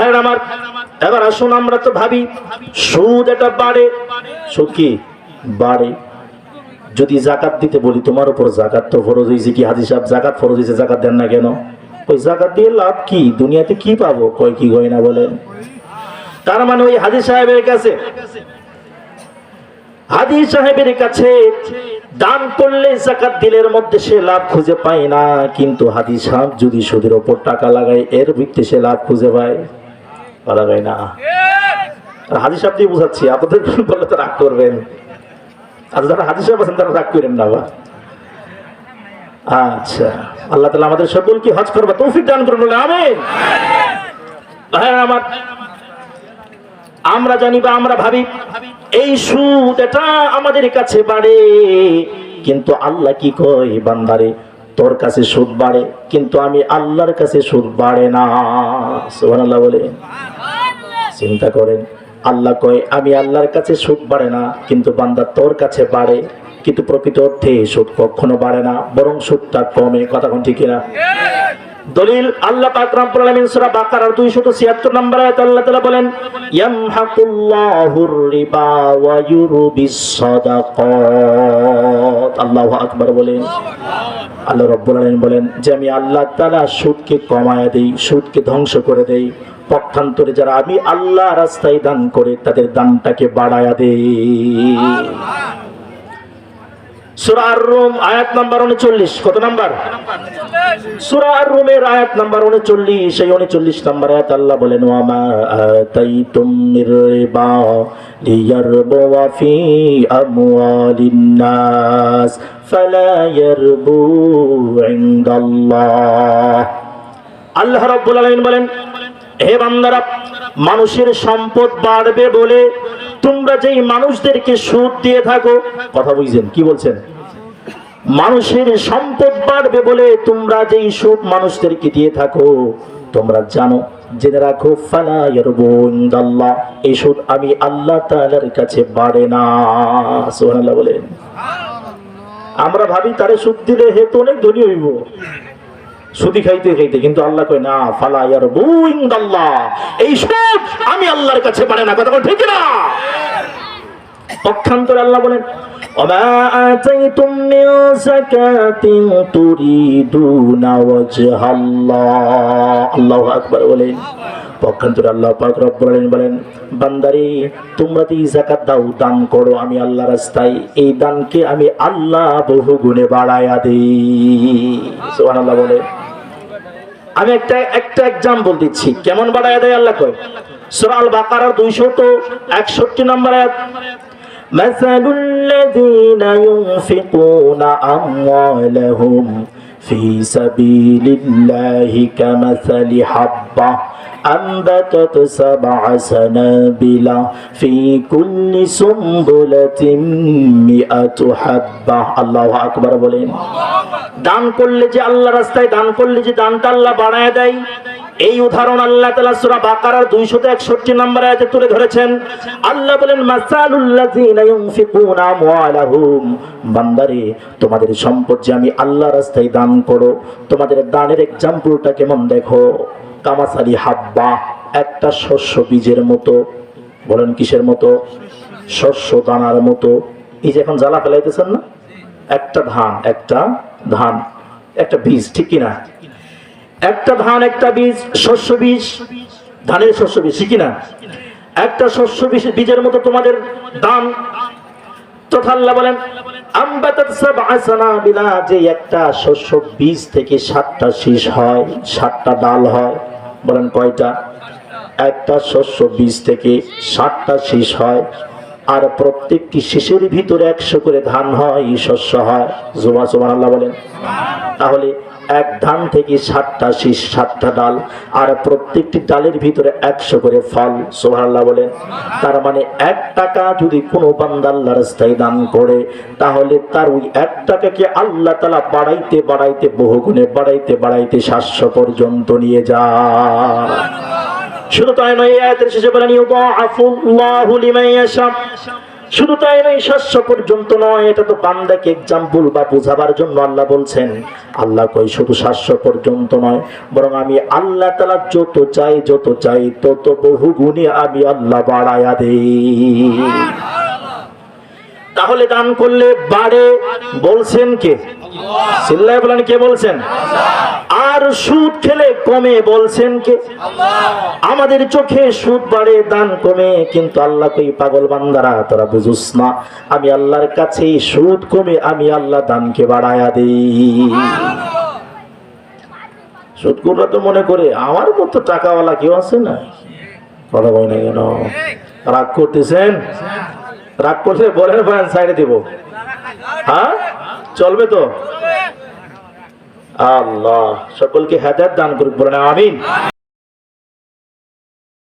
হ্যাঁ আমার, এবার আসুন আমরা তো ভাবি, সুদ এটা বাড়ে, সুদ কি? বাড়ে। যদি জাকাত দিতে বলি, তোমার উপর জাকাত তো ফরজ হয়েছে কি? হাজি সাহেব, জাকাত ফরজ হয়েছে জাকাত দেন না কেন? ওই জাকাত দিয়ে লাভ কি? দুনিয়াতে কি পাবো? কয় কি গয় না বলেন। তার মানে ওই হাজি সাহেবের কাছে, হাজি সাহেবের কাছে দান করলে জাকাত দিলের মধ্যে সে লাভ খুঁজে পায় না, কিন্তু হাদি সাহেব যদি সুদের ওপর টাকা লাগায়, এর ভিত্তি সে লাভ খুঁজে পায়। লাগায় না। আর হাজি সাহেব দিয়ে বুঝাচ্ছি, আপনাদের বললে তো রাগ করবেন। আর যারা হাজি সাহেব আছেন তারা রাগ করেন না আচ্ছা আল্লাহ তালা আমাদের হজ তৌফিক দান করুন বলে আমার আমরা জানি বা আমরা ভাবি, এই সুদ এটা আমাদের কাছে বাড়ে, কিন্তু আল্লাহ কি কয়, বান্দারে, তোর কাছে সুদ বাড়ে, কিন্তু আমি আল্লাহর কাছে সুদ বাড়ে না। বলে চিন্তা করেন, আল্লাহ কয়, আমি আল্লাহর কাছে সুখ বাড়ে না, কিন্তু বান্দা তোর কাছে বাড়ে। কিন্তু প্রকৃত অর্থে সুখ কখনো বাড়ে না, বরং সুখটা কমে, কথা কোন ঠিক না দলিল আল্লাহ পাক রব্বুল আলামিন সূরা বাকারার 276 নম্বর আয়াত আল্লাহ তাআলা বলেন, ইয়ামহাকুল্লাহুর রিবা ওয়া ইউরবিস সাদাকাত। আল্লাহু আকবার বলেন। আল্লাহ রব্বুল আলামিন বলেন, যে আমি আল্লাহ তাআলা সুদকে কমায়া দেই, সুদকে ধ্বংস করে দেই, পক্ষান্তরে যারা আমি আল্লাহ রাস্তায় দান করে, তাদের দানটাকে বাড়ায়া দেই। সূরা আর-রুম, আয়াত নাম্বার 39 কত নাম্বার? সূরা আর-রুমের আয়াত নাম্বার 39 সেই 39 নাম্বার আল্লাহ বলেন নাস বলেন, হে বান্দারা, মানুষের সম্পদ বাড়বে বলে তোমরা যেই মানুষদেরকে সুদ দিয়ে থাকো, কথা বুঝছেন, কি বলছেন? মানুষের সম্পদ বাড়বে বলে তোমরা যেই সুদ মানুষদেরকে দিয়ে থাকো, তোমরা জানো, জেনে রাখো, ফালা এই সুদ আমি আল্লাহ তাআলার কাছে বাড়ে না। সুবহানাল্লাহ বলেন। আমরা ভাবি, তারে সুদ দিলে হে তো অনেক ধনী হইব। সুদি খাইতে খাইতে, কিন্তু আল্লাহ কয়, না, ফালা ইয়ারবুন্দাল্লাহ এই সুদ আমি আল্লাহর কাছে বাড়ে না। কথা ঠিক না পক্ষান্তরে আল্লাহ বলেন وما آتيتم من زكاة تريدون وجه الله الله أكبر বলেন পক্ষান্তরে আল্লাহ পাক রব্বুল আলামিন বলেন বান্দারে তোমরা তো এই যাকাত দাও দান করো আমি আল্লাহ রাস্তায় এই দানকে আমি আল্লাহ বহু গুণে বাড়ায়া দেই সুবহানাল্লাহ বলে আমি একটা একটা এক্সাম্পল দিচ্ছি কেমন বাড়ায়া দেয় আল্লাহ কয় সূরা আল বাকারার 261 নম্বর আয়াত مثل الذين ينفقون أموالهم في سبيل الله كمثل حبة أنبتت سبع سنابل في كل سنبلة مئة حبة الله أكبر বলেন দান করলে যে আল্লাহ রাস্তায় দান করলে যে দানটা আল্লাহ বাড়ায় দেয় এই উদাহরণ আল্লাহ তালা সুরা বাকারার দুইশত একষট্টি নম্বর আয়াতে তুলে ধরেছেন। আল্লাহ বলেন বান্দারে, তোমাদের সম্পদ যে আমি আল্লাহ রাস্তায় দান করো, তোমাদের দানের এক্সাম্পলটা কেমন দেখো। কামাসালি হাব্বা, একটা শস্য বীজের মতো। বলেন কিসের মতো? শস্য দানার মতো। এই যে এখন জ্বালা ফেলাইতেছেন না? একটা ধান একটা ধান, একটা বীজ, ঠিক কিনা? একটা ধান, একটা বীজ, শস্য বীজ, ধানের শস্য বীজ, ঠিক কিনা? একটা শস্য বীজ বীজের মতো তোমাদের সানাবিলা যে একটা শস্য বীজ থেকে সাতটা শীষ হয়, সাতটা ডাল হয়। বলেন কয়টা? একটা শস্য বীজ থেকে সাতটা শীষ হয়, আর প্রত্যেকটি শীষের ভিতরে একশো করে ধান হয় শস্য হয়। জোমা সোমান আল্লাহ বলেন। তাহলে এক ধান থেকে সাতটা শীষ, সাতটা ডাল, আর প্রত্যেকটি ডালের ভিতরে একশো করে ফল সোহাল্লাহ বলেন। তার মানে এক টাকা যদি কোনো বান্দা রাস্তায় দান করে, তাহলে তার ওই এক টাকাকে আল্লাহ তালা বাড়াইতে বাড়াইতে বহুগুণে, বাড়াইতে বাড়াইতে সাতশো পর্যন্ত নিয়ে যায়। শুধু তাই নয় আয়াতের শেষে বলেন শুধু তাই নয় শাস্য পর্যন্ত নয় এটা তো বান্দাকে এক্সাম্পল বা বোঝাবার জন্য আল্লাহ বলছেন। আল্লাহ কই শুধু শাস্য পর্যন্ত নয় বরং আমি আল্লাহ তালা যত চাই যত চাই তত বহু গুণে আমি আল্লাহ বাড়ায়া দেই। তাহলে দান করলে বাড়ে বলছেন কে? সিল্লায় বলেন কে বলছেন? আর সুদ খেলে কমে বলছেন কে? আমাদের চোখে সুদ বাড়ে দান কমে কিন্তু আল্লাহ কই পাগল বান্দারা তোরা বুঝুস না। আমি আল্লাহর কাছে সুদ কমে আমি আল্লাহ দানকে বাড়ায়া দিই। সুদকুররা তো মনে করে আমার মতো টাকাওয়ালা কেউ আছে না? কথা বই না কেন? রাগ করতেছেন? রাগ করছে বলেন ভাই সাইডে দেব। হ্যাঁ? চলবে তো? আল্লাহ। সকলকে হেদায়ত দান করুক বলেন আমিন।